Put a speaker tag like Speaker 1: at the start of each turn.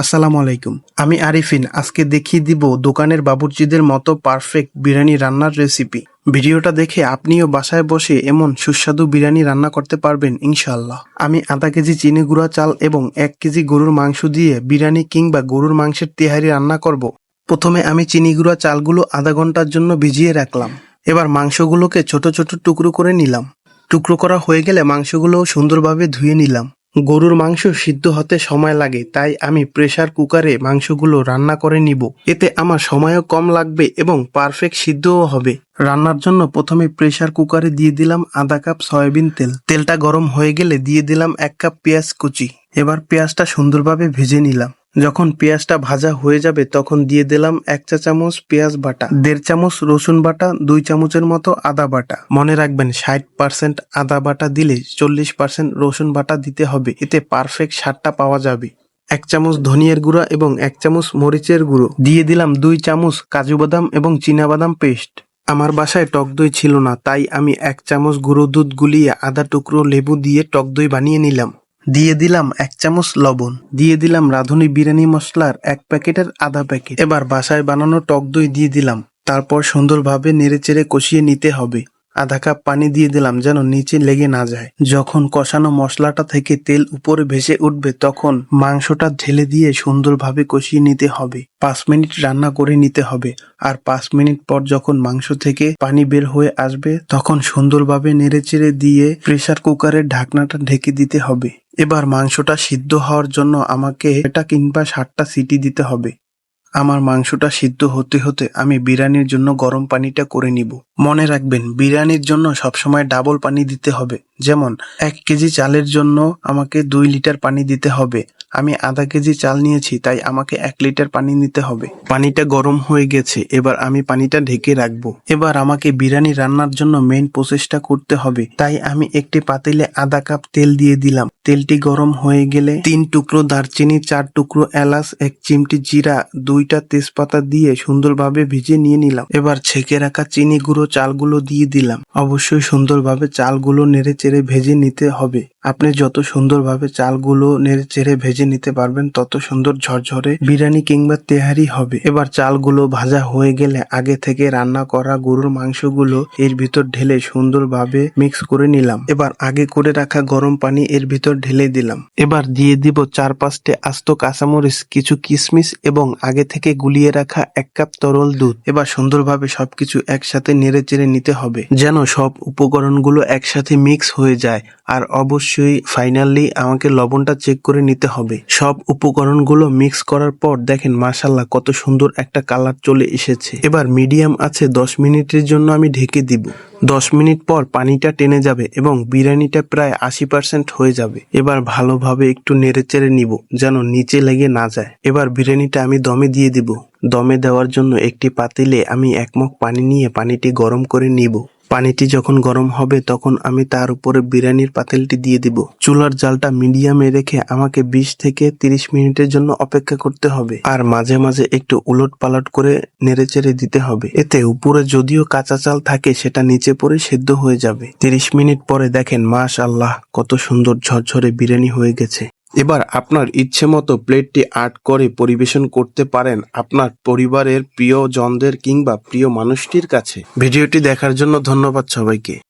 Speaker 1: আসসালামু আলাইকুম। আমি আরিফিন। আজকে দেখিয়ে দিব দোকানের বাবুর্চিদের মতো পারফেক্ট বিরিয়ানি রান্নার রেসিপি। ভিডিওটা দেখে আপনিও বাসায় বসে এমন সুস্বাদু বিরিয়ানি রান্না করতে পারবেন, ইনশাআল্লাহ। আমি আধা কেজি চিনি গুঁড়া চাল এবং এক কেজি গরুর মাংস দিয়ে বিরিয়ানি কিংবা গরুর মাংসের তেহারি রান্না করব। প্রথমে আমি চিনি গুঁড়া চালগুলো আধা ঘণ্টার জন্য ভিজিয়ে রাখলাম। এবার মাংসগুলোকে ছোট ছোট টুকরো করে নিলাম। টুকরো করা হয়ে গেলে মাংসগুলো সুন্দরভাবে ধুয়ে নিলাম। গরুর মাংস সিদ্ধ হতে সময় লাগে, তাই আমি প্রেশার কুকারে মাংসগুলো রান্না করে নিব। এতে আমার সময়ও কম লাগবে এবং পারফেক্ট সিদ্ধও হবে। রান্নার জন্য প্রথমে প্রেসার কুকারে দিয়ে দিলাম আধা কাপ সয়াবিন তেল। তেলটা গরম হয়ে গেলে দিয়ে দিলাম এক কাপ পেঁয়াজ কুচি। এবার পেঁয়াজটা সুন্দরভাবে ভেজে নিলাম। যখন পেঁয়াজটা ভাজা হয়ে যাবে, তখন দিয়ে দিলাম এক চা চামচ পেঁয়াজ বাটা, দেড় চামচ রসুন বাটা, দুই চামচের মতো আদা বাটা। মনে রাখবেন, ষাট পার্সেন্ট আদা বাটা দিলে চল্লিশ পার্সেন্ট রসুন বাটা দিতে হবে। এতে পারফেক্ট স্বাদটা পাওয়া যাবে। এক চামচ ধনিয়ার গুঁড়া এবং এক চামচ মরিচের গুঁড়ো। দিয়ে দিলাম দুই চামচ কাজু বাদাম এবং বাদাম পেস্ট। আমার বাসায় টক দই ছিল না, তাই আমি এক চামচ গুঁড়ো দুধ গুলিয়ে আধা টুকরো লেবু দিয়ে টক দই বানিয়ে নিলাম। দিয়ে দিলাম এক চামচ লবণ। দিয়ে দিলাম রাঁধুনি বিরিয়ানি মশলার এক প্যাকেটের আধা প্যাকেট। এবার বাসায় বানানো টক দই দিয়ে দিলাম। তারপর সুন্দরভাবে নেড়েচেড়ে কষিয়ে নিতে হবে। আধা কাপ পানি দিয়ে দিলাম যেন নিচে লেগে না যায়। যখন কষানো মশলাটা থেকে তেল উপরে ভেসে উঠবে, তখন মাংসটা ঢেলে দিয়ে সুন্দরভাবে কষিয়ে নিতে হবে। পাঁচ মিনিট রান্না করে নিতে হবে। আর পাঁচ মিনিট পর যখন মাংস থেকে পানি বের হয়ে আসবে, তখন সুন্দরভাবে নেড়েচেড়ে দিয়ে প্রেসার কুকারের ঢাকনাটা ঢেকে দিতে হবে। এবার মাংসটা সিদ্ধ হওয়ার জন্য আমাকে এটা কিংবা ষাটটা সিটি দিতে হবে। আমার মাংসটা সিদ্ধ হতে হতে আমি বিরিয়ানির জন্য গরম পানিটা করে নিব। মনে রাখবেন, বিরিয়ানির জন্য সবসময় ডাবল পানি দিতে হবে। যেমন, এক কেজি চালের জন্য আমাকে দুই লিটার পানি দিতে হবে। আমি আধা কেজি চাল নিয়েছি, তাই আমাকে এক লিটার পানি নিতে হবে। পানিটা গরম হয়ে গেছে, এবার আমি পানিটা ঢেকে রাখব। এবার আমাকে বিরিয়ানি রান্নার জন্য মেইন প্রসেসটা করতে হবে। তাই আমি একটি পাতিলে আধা কাপ তেল দিয়ে দিলাম। তেলটি গরম হয়ে গেলে তিন টুকরো দারচিনি, চার টুকরো এলাচ, এক চিমটি জিরা, দুইটা তেজপাতা দিয়ে সুন্দরভাবে ভিজে নিয়ে নিলাম। এবার ছেঁকে রাখা চিনি গুঁড়ো চালগুলো দিয়ে দিলাম। অবশ্যই সুন্দরভাবে চালগুলো নেড়ে চেড়ে ভেজে নিতে হবে। আপনি যত সুন্দরভাবে চালগুলো নেড়ে চেড়ে ভেজে নিতে পারবেন, তত সুন্দর ঝরঝরে বিরিয়ানি কিংবা তেহারি হবে। এবার চালগুলো ভাজা হয়ে গেলে আগে থেকে রান্না করা গরুর মাংসগুলো এর ভিতর ঢেলে সুন্দরভাবে মিক্স করে নিলাম। এবার আগে করে রাখা গরম পানি এর ভিতর ঢেলে দিলাম। এবার দিয়ে দিব চার পাঁচটে আস্ত কাঁচামরিচ, কিছু কিশমিশ এবং আগে থেকে গুলিয়ে রাখা এক কাপ তরল দুধ। এবার সুন্দরভাবে সবকিছু একসাথে নেড়ে চেড়ে নিতে হবে। যেন সব উপকরণগুলো একসাথে মিক্স হয়ে যায়, আর অবশ্যই ফাইনালি আমাকে লবণটা চেক করে নিতে হবে। সব উপকরণগুলো মিক্স করার পর দেখেন মাসাল্লাহ কত সুন্দর একটা কালার চলে এসেছে। এবার মিডিয়াম আছে দশ মিনিটের জন্য আমি ঢেকে দিব। দশ মিনিট পর পানিটা টেনে যাবে এবং বিরিয়ানিটা প্রায় আশি পার্সেন্ট হয়ে যাবে। এবার ভালোভাবে একটু নেড়ে চেড়ে নিব, যেন নিচে লেগে না যায়। এবার বিরিয়ানিটা আমি দমে দিয়ে দিব। দমে দেওয়ার জন্য একটি পাতিলে আমি এক মগ পানি নিয়ে পানিটি গরম করে নিব। পানিটি যখন গরম হবে, তখন আমি তার উপরে বিরিয়ানির পাতিলটি দিয়ে দিব। চুলার জালটা মিডিয়ামে রেখে আমাকে বিশ থেকে তিরিশ মিনিটের জন্য অপেক্ষা করতে হবে। আর মাঝে মাঝে একটু উলট পালট করে নেড়েচেড়ে দিতে হবে। এতে উপরে যদিও কাঁচা চাল থাকে, সেটা নিচে পড়ে সেদ্ধ হয়ে যাবে। তিরিশ মিনিট পরে দেখেন মাশ আল্লাহ কত সুন্দর ঝরঝরে বিরিয়ানি হয়ে গেছে। এবার আপনার ইচ্ছে মতো প্লেটটি আর্ট করে পরিবেশন করতে পারেন আপনার পরিবারের প্রিয়জনদের কিংবা প্রিয় মানুষটির কাছে। ভিডিওটি দেখার জন্য ধন্যবাদ সবাইকে।